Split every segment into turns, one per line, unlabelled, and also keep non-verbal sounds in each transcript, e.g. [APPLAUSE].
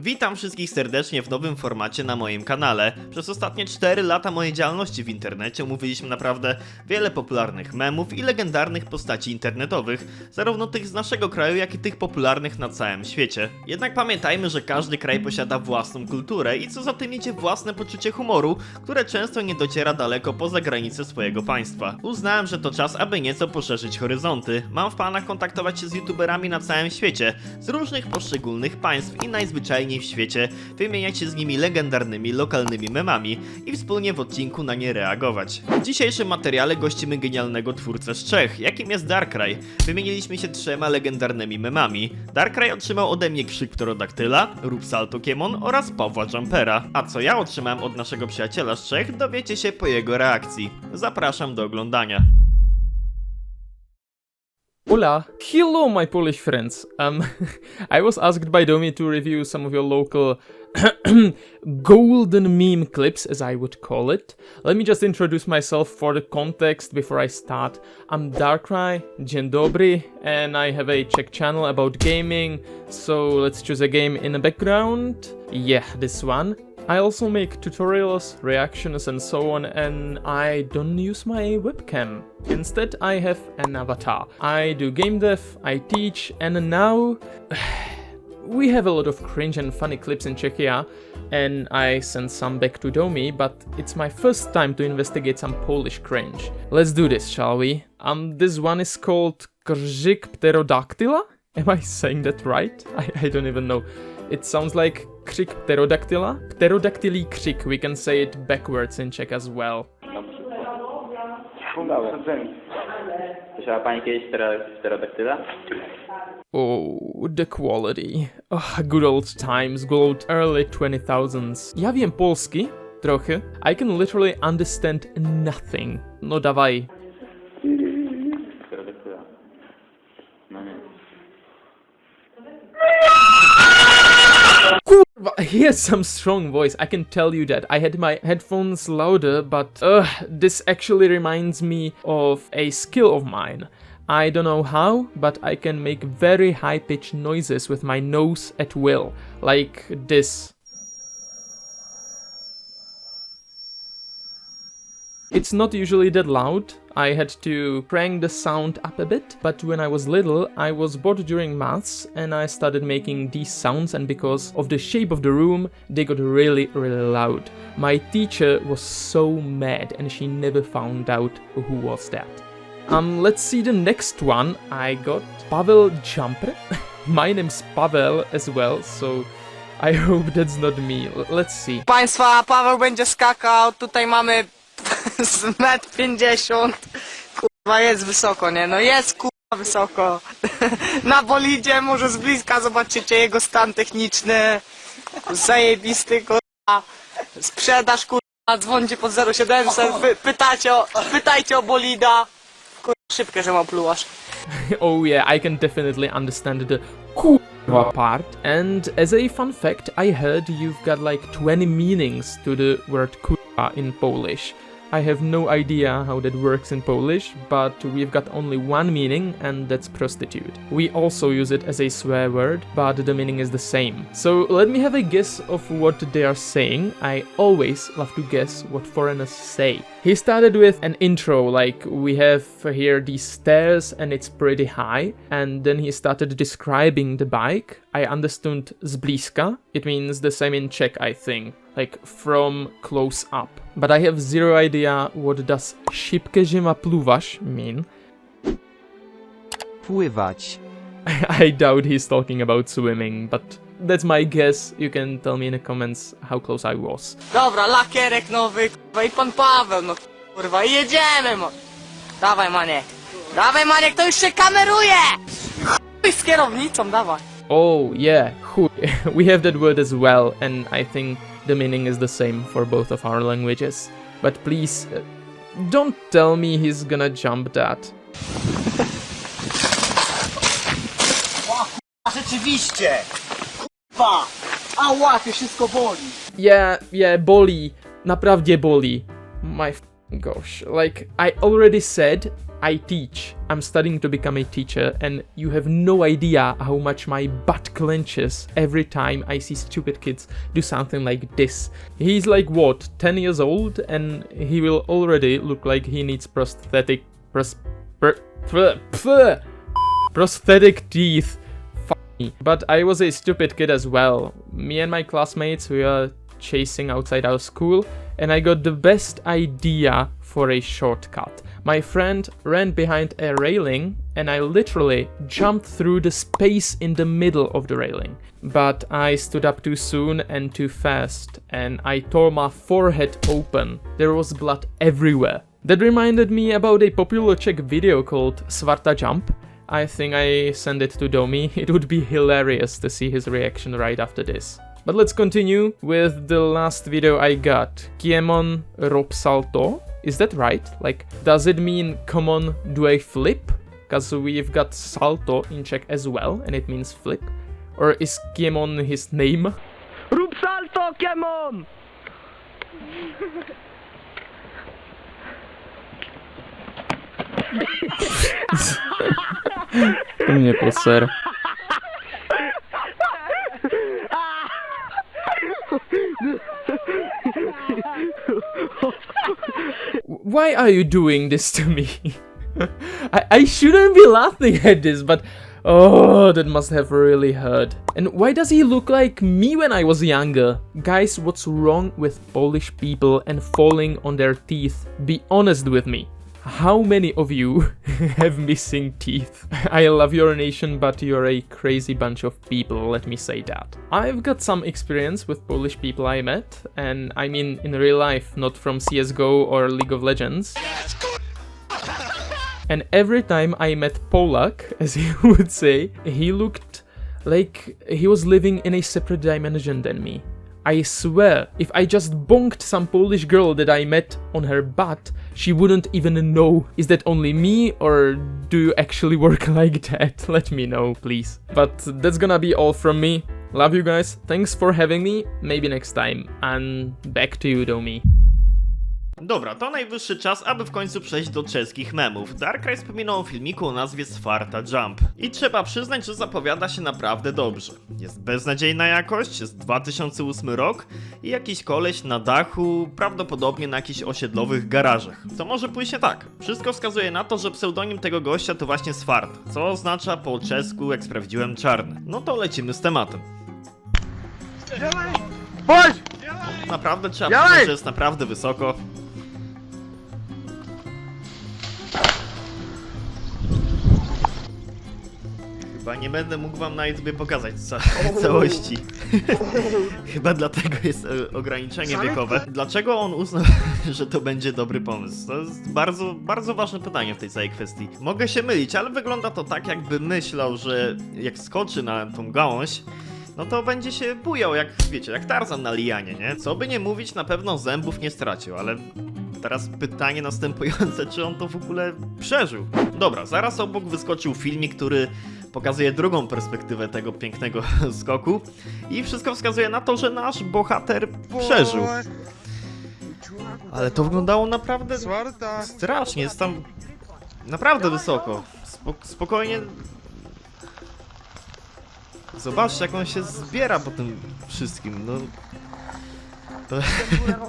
Witam wszystkich serdecznie w nowym formacie na moim kanale. Przez ostatnie 4 lata mojej działalności w internecie omówiliśmy naprawdę wiele popularnych memów i legendarnych postaci internetowych, zarówno tych z naszego kraju, jak i tych popularnych na całym świecie. Jednak pamiętajmy, że każdy kraj posiada własną kulturę i co za tym idzie własne poczucie humoru, które często nie dociera daleko poza granice swojego państwa. Uznałem, że to czas, aby nieco poszerzyć horyzonty. Mam w planach kontaktować się z youtuberami na całym świecie, z różnych poszczególnych państw i najzwyczajniej w świecie, wymieniać się z nimi legendarnymi lokalnymi memami i wspólnie w odcinku na nie reagować. W dzisiejszym materiale gościmy genialnego twórcę z Czech, jakim jest Darkrai. Wymieniliśmy się trzema legendarnymi memami. Darkrai otrzymał ode mnie krzyk pterodaktyla, rób salto Kiemon oraz Pawła Jumpera. A co ja otrzymałem od naszego przyjaciela z Czech, dowiecie się po jego reakcji. Zapraszam do oglądania.
Hola. Hello, my Polish friends. Um, [LAUGHS] I was asked by Domi to review some of your local [CLEARS THROAT] golden meme clips, as I would call it. Let me just introduce myself for the context before I start. I'm Darkrai, dzień dobry, and I have a Czech channel about gaming, so let's choose a game in the background. Yeah, this one. I also make tutorials, reactions, and so on, and I don't use my webcam. Instead, I have an avatar. I do game dev, I teach, and now [SIGHS] we have a lot of cringe and funny clips in Czechia, and I sent some back to Domi, but it's my first time to investigate some Polish cringe. Let's do this, shall we? Um, this one is called Krzyk Pterodactyla? Am I saying that right? [LAUGHS] I, I don't even know. It sounds like krzyk pterodactyla. Pterodactyli krzyk, we can say it backwards in Czech as well.
Słyszała Pani kiedyś pterodaktyla?
Oh, the quality. Oh, good old times, good old early 2000s. Ja wiem polski, trochę. I can literally understand nothing. No dawaj.
Pterodaktyla. No nie.
Kurwa, he has some strong voice. I can tell you that. I had my headphones louder, but uh, this actually reminds me of a skill of mine. I don't know how, but I can make very high pitched noises with my nose at will, like this. It's not usually that loud. I had to crank the sound up a bit, but when I was little, I was bored during maths and I started making these sounds, and because of the shape of the room, they got really, really loud. My teacher was so mad and she never found out who was that. Um, let's see the next one. I got Pavel Jumper. [LAUGHS] My name's Pavel as well, so I [LAUGHS] hope that's not me. L- let's see.
Państwa, Paweł będzie skakał, tutaj mamy [LAUGHS] z metr 50. Kurwa, jest wysoko, nie? No jest kurwa wysoko. [LAUGHS] Na bolidzie, może z bliska zobaczycie jego stan techniczny. Zajebisty, kurwa. Sprzedaż, kurwa, dzwońcie pod 0700, py, pytacie o, pytajcie o bolida. Kurwa, że mam plułasz. [LAUGHS]
oh yeah, I can definitely understand the kurwa part. And as a fun fact, I heard you've got like 20 meanings to the word kurwa in Polish. I have no idea how that works in Polish, but we've got only one meaning, and that's prostitute. We also use it as a swear word, but the meaning is the same. So let me have a guess of what they are saying. I always love to guess what foreigners say. He started with an intro, like we have here these stairs and it's pretty high, and then he started describing the bike. I understood zbliska. It means the same in Czech, I think, like from close up. But I have zero idea what does szybkie zima pluwasz mean.
Pływać. [LAUGHS]
I doubt he's talking about swimming, but that's my guess. You can tell me in the comments how close I was.
Dobra, lakierek nowy, kurwa, i pan Paweł, no kurwa, i jedziemy, mo. Dawaj, Maniek. Dawaj, Maniek, to już się kameruje! Chuj z kierownicą, dawaj.
Oh, yeah, [LAUGHS] we have that word as well, and I think the meaning is the same for both of our languages. But please, uh, don't tell me he's gonna jump that.
A rzeczywiście! Kurwa! Ała, to wszystko boli!
Yeah, yeah, boli. Naprawdę boli. My f- Gosh, like I already said, I teach. I'm studying to become a teacher, and you have no idea how much my butt clenches every time I see stupid kids do something like this. He's like what, 10 years old, and he will already look like he needs prosthetic. Pros, pr, pr, pr, prosthetic teeth. Fuck me. But I was a stupid kid as well. Me and my classmates, we are chasing outside our school, and I got the best idea for a shortcut. My friend ran behind a railing, and I literally jumped through the space in the middle of the railing. But I stood up too soon and too fast, and I tore my forehead open. There was blood everywhere. That reminded me about a popular Czech video called Svarta Jump. I think I send it to Domi. [LAUGHS] It would be hilarious to see his reaction right after this. But let's continue with the last video I got. Kiemon rob salto. Is that right? Like, does it mean come on, do a flip? Because we've got salto in Czech as well, and it means flip. Or is Kiemon his name?
Rób salto, Kiemon!
To mnie poser. Why are you doing this to me? [LAUGHS] I, I shouldn't be laughing at this, but oh, that must have really hurt. And why does he look like me when I was younger? Guys, what's wrong with Polish people and falling on their teeth? Be honest with me. How many of you [LAUGHS] have missing teeth? I love your nation, but you're a crazy bunch of people, let me say that. I've got some experience with Polish people I met, and I mean in real life, not from CSGO or League of Legends. [LAUGHS] And every time I met Polak, [LAUGHS] as he would say, he looked like he was living in a separate dimension than me. I swear, if I just bonked some Polish girl that I met on her butt, she wouldn't even know. Is that only me, or do you actually work [LAUGHS] like that? Let me know, please. But that's gonna be all from me. Love you guys, thanks for having me, maybe next time. And back to you, Domi.
Dobra, to najwyższy czas, aby w końcu przejść do czeskich memów. Darkrai wspominał o filmiku o nazwie Sparta Jump. I trzeba przyznać, że zapowiada się naprawdę dobrze. Jest beznadziejna jakość, jest 2008 rok i jakiś koleś na dachu, prawdopodobnie na jakichś osiedlowych garażach. Co może pójść nie tak? Wszystko wskazuje na to, że pseudonim tego gościa to właśnie Swart, co oznacza po czesku, jak sprawdziłem, czarny. No to lecimy z tematem.
Chodź!
Naprawdę trzeba przyznać, że jest naprawdę wysoko. Nie będę mógł wam na YouTube pokazać ca [LAUGHS] całości. [LAUGHS] Chyba dlatego jest e, ograniczenie wiekowe. Dlaczego on uznał, [LAUGHS] że to będzie dobry pomysł? To jest bardzo, bardzo ważne pytanie w tej całej kwestii. Mogę się mylić, ale wygląda to tak, jakby myślał, że jak skoczy na tą gałąź, no to będzie się bujał, jak wiecie, jak Tarzan na lianie, nie? Co by nie mówić, na pewno zębów nie stracił, ale teraz pytanie następujące, czy on to w ogóle przeżył? Dobra, zaraz obok wyskoczył filmik, który pokazuje drugą perspektywę tego pięknego [LAUGHS] skoku i wszystko wskazuje na to, że nasz bohater przeżył. Ale to wyglądało naprawdę strasznie, jest tam naprawdę wysoko. Spok- spokojnie Zobaczcie, jak on się zbiera po tym wszystkim, no... To jest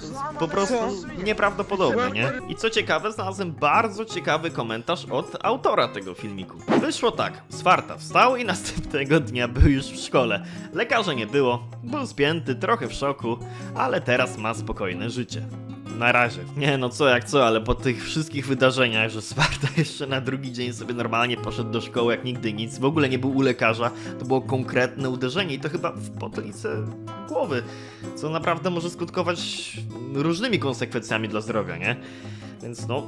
[LAUGHS] po prostu nieprawdopodobne, nie? I co ciekawe, znalazłem bardzo ciekawy komentarz od autora tego filmiku. Wyszło tak, Swarta wstał i [LAUGHS] następnego dnia był już w szkole. Lekarza nie było, był spięty, trochę w szoku, ale teraz ma spokojne życie. Na razie. Nie no co jak co, ale po tych wszystkich wydarzeniach, że Sparta [LAUGHS] jeszcze na drugi dzień sobie normalnie poszedł do szkoły jak nigdy nic, w ogóle nie był u lekarza, to było konkretne uderzenie i to chyba w potylicę głowy, co naprawdę może skutkować różnymi konsekwencjami dla zdrowia, nie? Więc no...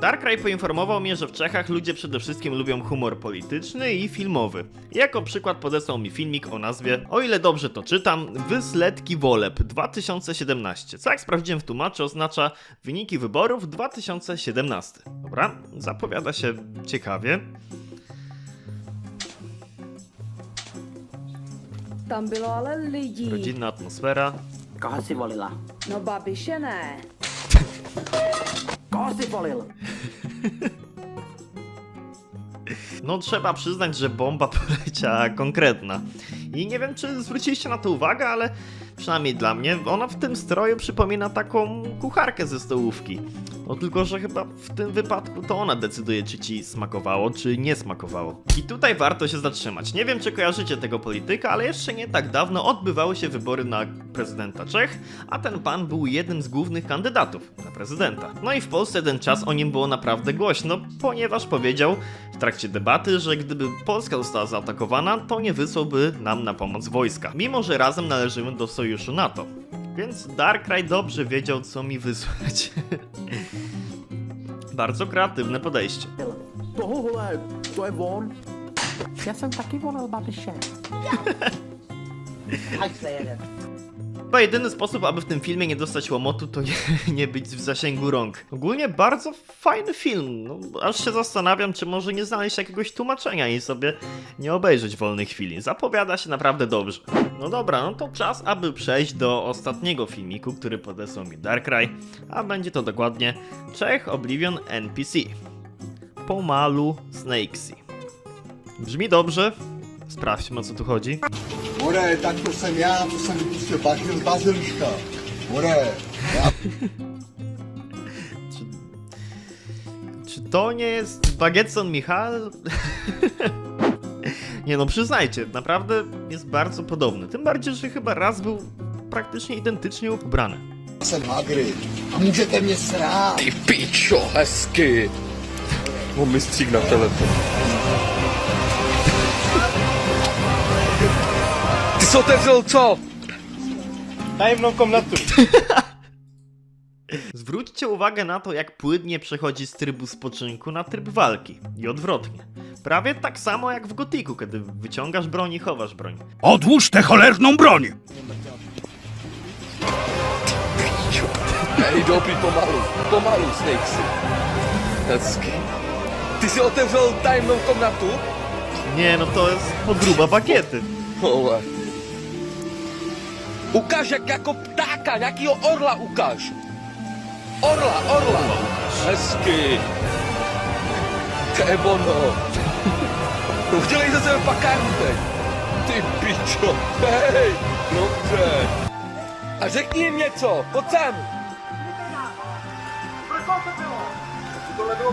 Darkrai poinformował mnie, że w Czechach ludzie przede wszystkim lubią humor polityczny i filmowy. Jako przykład podesłał mi filmik o nazwie, o ile dobrze to czytam, Wysletki Woleb 2017, co jak sprawdziłem w tłumaczy oznacza wyniki wyborów 2017. Dobra, zapowiada się ciekawie.
Tam bylo ale lidí.
Rodzinna atmosfera.
Koho si volila?
No babiše ne. [LAUGHS]
No trzeba przyznać, że bomba [LAUGHS] poleciała konkretna. I nie wiem, czy zwróciliście na to uwagę, ale przynajmniej dla mnie, ona w tym stroju przypomina taką kucharkę ze stołówki. No tylko, że chyba w tym wypadku to ona decyduje, czy ci smakowało, czy nie smakowało. I tutaj warto się zatrzymać. Nie wiem, czy kojarzycie tego polityka, ale jeszcze nie tak dawno odbywały się wybory na prezydenta Czech, a ten pan był jednym z głównych kandydatów na prezydenta. No i w Polsce ten czas o nim było naprawdę głośno, ponieważ powiedział w trakcie debaty, że gdyby Polska została zaatakowana, to nie wysłałby nam na pomoc wojska, mimo że razem należymy do sojuszu NATO. Więc Darkrai dobrze wiedział, co mi wysłać. [LAUGHS] Bardzo kreatywne podejście.
Tohle, to je on. Já jsem taky volal Babiše. Ať se [LAUGHS] jede.
Chyba jedyny sposób, aby w tym filmie nie dostać łomotu, to nie, [LAUGHS] nie być w zasięgu rąk. Ogólnie bardzo fajny film. No, aż się zastanawiam, czy może nie znaleźć jakiegoś tłumaczenia i sobie nie obejrzeć wolnej chwili. Zapowiada się naprawdę dobrze. No dobra, no to czas, aby przejść do ostatniego filmiku, który podesłał mi Darkrai, a będzie to dokładnie Czech Oblivion NPC. Pomalu Snakesy. Brzmi dobrze. Sprawdźmy o co tu chodzi.
More, tak to jsem já, to jsem vypustil bažinu z baziliška. More,
Czy, czy to nie jest Bagetson Michal? [LAUGHS] nie no, przyznajcie, naprawdę jest bardzo podobny. Tym bardziej, że chyba raz był praktycznie identycznie ubrany.
jsem Hagrid. A můžete mě srát.
Ty pičo, hezky. On mi střík na telefon. Ty jsi otevřel co? Tajemnou komnatu. [LAUGHS]
Zwróćcie uwagę na to, jak płynnie przechodzi z trybu spoczynku na tryb walki i odwrotnie. Prawie tak samo jak w Gotiku, kiedy wyciągasz broń i chowasz broń.
Odłóż tę cholerną broń!
Ej, dobrý, pomalu. Pomalu, Snakesy. Hezky. Ty jsi otevřel tajemnou komnatu?
Nie no, to jest podruba bagiety.
Vole. Ukáž jak jako ptáka, nějakýho orla ukáž. Orla, orla. Hezky. To je ono. Udělej ze sebe pakárnu teď. Ty pičo, hej, dobře. A řekni jim něco, pojď sem.
Tohle bylo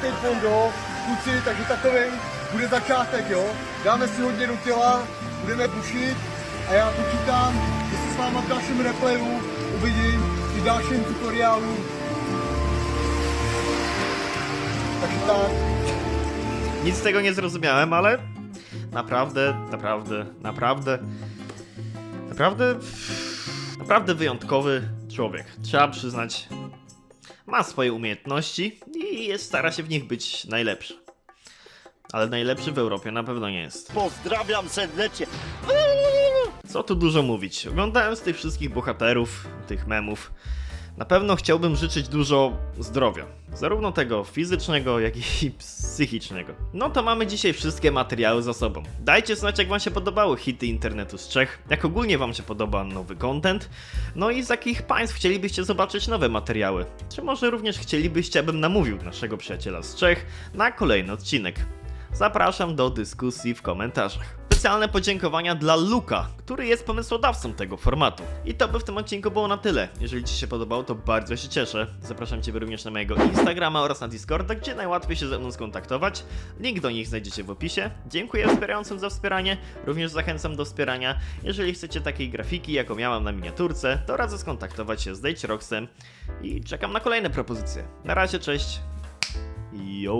teď fondo. Kluci, takže takový bude začátek, jo. Dáme si hodně do těla, budeme pušit a já počítám, že se s váma v dalším replayu uvidím i v dalším tutoriálu. Takže tak.
Nic z tego nie zrozumiałem, ale naprawdę, naprawdę, naprawdę, naprawdę, naprawdę wyjątkowy człowiek. Trzeba przyznać, ma swoje umiejętności i jest, stara się w nich być najlepszy. Ale najlepszy w Europie na pewno nie jest.
Pozdrawiam serdecznie.
Co tu dużo mówić. Oglądając tych wszystkich bohaterów, tych memów, na pewno chciałbym życzyć dużo zdrowia. Zarówno tego fizycznego, jak i [LAUGHS] psychicznego. No to mamy dzisiaj wszystkie materiały za sobą. Dajcie znać, jak Wam się podobały hity internetu z Czech, jak ogólnie Wam się podoba nowy content, no i z jakich państw chcielibyście zobaczyć nowe materiały. Czy może również chcielibyście, abym namówił naszego przyjaciela z Czech na kolejny odcinek. Zapraszam do dyskusji w komentarzach. Specjalne podziękowania dla Luka, który jest pomysłodawcą tego formatu. I to by w tym odcinku było na tyle. Jeżeli Ci się podobało, to bardzo się cieszę. Zapraszam Ciebie również na mojego Instagrama oraz na Discorda, gdzie najłatwiej się ze mną skontaktować. Link do nich znajdziecie w opisie. Dziękuję wspierającym za wspieranie. Również zachęcam do wspierania. Jeżeli chcecie takiej grafiki, jaką miałam na miniaturce, to radzę skontaktować się z Date i czekam na kolejne propozycje. Na razie, cześć. Yo.